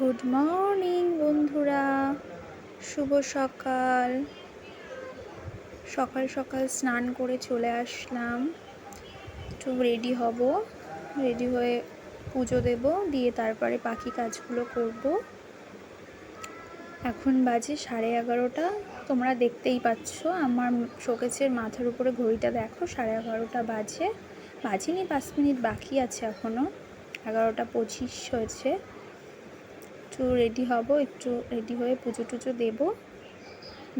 Good morning বন্ধুরা। শুভ সকাল। সকাল সকাল স্নান করে চলে আসলাম। একটু রেডি হব। রেডি হয়ে পুজো দেব, দিয়ে তারপরে বাকি কাজগুলো করব। এখন বাজে সাড়ে এগারোটা। তোমরা দেখতেই পাচ্ছ, আমার শোকেসের মাথার উপরে ঘড়িটা দেখো, সাড়ে এগারোটা বাজে। বাজেনি পাঁচ মিনিট, বাকি আছে এখনও এগারোটা পঁচিশ হয়েছে। একটু রেডি হব, একটু রেডি হয়ে পুজো টুজো দেবো।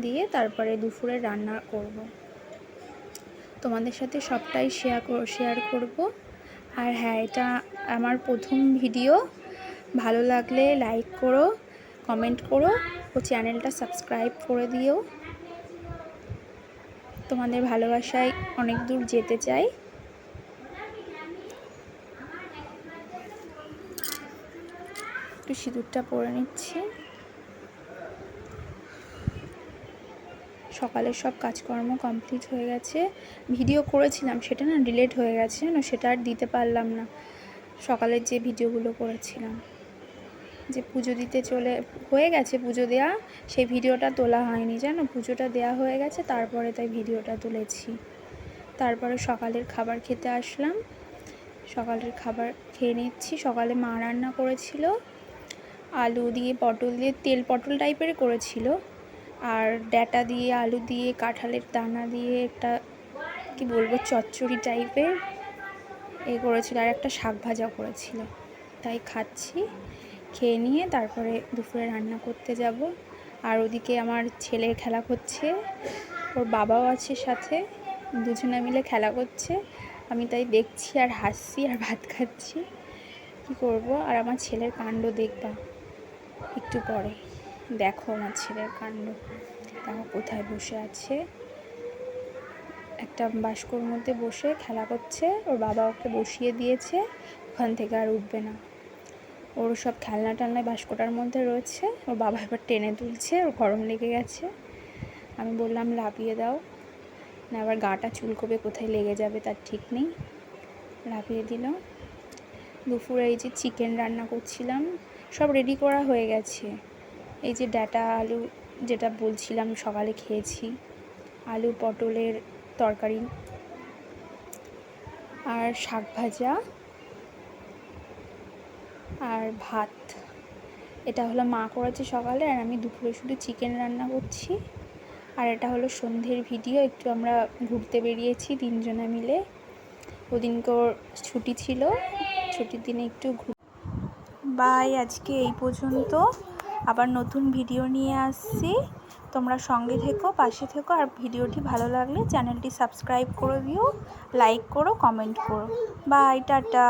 দিয়ে তারপরে দুপুরে রান্না করব। তোমাদের সাথে সবটাই শেয়ার শেয়ার করব। আর হ্যাঁ এটা আমার প্রথম ভিডিও ভালো লাগলে লাইক করো কমেন্ট করো ও চ্যানেলটা সাবস্ক্রাইব করে দিও। তোমাদের ভালোবাসায় অনেক দূর যেতে চাই। একটু সিঁদুরটা পরে নিচ্ছি। সকালের সব কাজকর্ম কমপ্লিট হয়ে গেছে। ভিডিও করেছিলাম, সেটা না ডিলেট হয়ে গেছে, না সেটা আর দিতে পারলাম না। সকালের যে ভিডিওগুলো করেছিলাম, যে পুজো দিতে চলে, হয়ে গেছে পুজো দেওয়া সেই ভিডিওটা তোলা হয়নি, জানো? পুজোটা দেওয়া হয়ে গেছে, তারপরে তাই ভিডিওটা তুলেছি। তারপরে সকালের খাবার খেতে আসলাম। সকালের খাবার খেয়ে নিচ্ছি, সকালে মা রান্না করেছিল। আলু দিয়ে পটল দিয়ে তেল পটল টাইপের করেছিল। আর ডাটা দিয়ে, আলু দিয়ে, কাঁঠালের দানা দিয়ে একটা, কি বলব, চচ্চড়ি টাইপের এ করেছিল আর একটা শাক ভাজা করেছিল। তাই খাচ্ছি, খেয়ে নিয়ে তারপরে দুপুরে রান্না করতে যাব। আর ওদিকে আমার ছেলে খেলা করছে ওর বাবাও আছে সাথে, দুজনে মিলে খেলা করছে। আমি তাই দেখছি আর হাসছি আর ভাত খাচ্ছি। কি করব? আর আমার ছেলের কাণ্ড দেখবা। একটু পরে। দেখো আমার ছেলের কাণ্ড। দেখো কোথায় বসে আছে। একটা বাস্কর মধ্যে বসে খেলা করছে। ওর বাবা ওকে বসিয়ে দিয়েছে। ওখান থেকে আর উঠবে না। ওর সব খেলনা টেলনা বাস্কটার মধ্যে রয়েছে। ওর বাবা এবার টেনে তুলছে। ওর গরম লেগে গেছে। আমি বললাম লাভিয়ে দাও। না আবার গাটা চুলকোবে কোথায় লেগে যাবে তার ঠিক নেই। লাভিয়ে দিল। দুপুরে এই যে চিকেন রান্না করছিলাম। সব রেডি করা হয়ে গেছে। এই যে ডাটা আলু যেটা বলছিলাম, সকালে খেয়েছি। আলু পটলের তরকারি। আর শাক ভাজা। আর ভাত। এটা হলো মা করেছে সকালে, আর আমি দুপুরে শুধু চিকেন রান্না করছি। আর এটা হলো সন্ধ্যের ভিডিও একটু আমরা ঘুরতে বেরিয়েছি তিনজনে মিলে। ওদিনকর ছুটি ছিল, ছুটির দিনে একটু বাই, আজকে এই পর্যন্ত। আবার নতুন ভিডিও নিয়ে আসছি। তোমরা সঙ্গে থেকো, পাশে থেকো, আর ভিডিওটি ভালো লাগলে চ্যানেলটি সাবস্ক্রাইব করে দিও, লাইক করো, কমেন্ট করো। Bye, tata.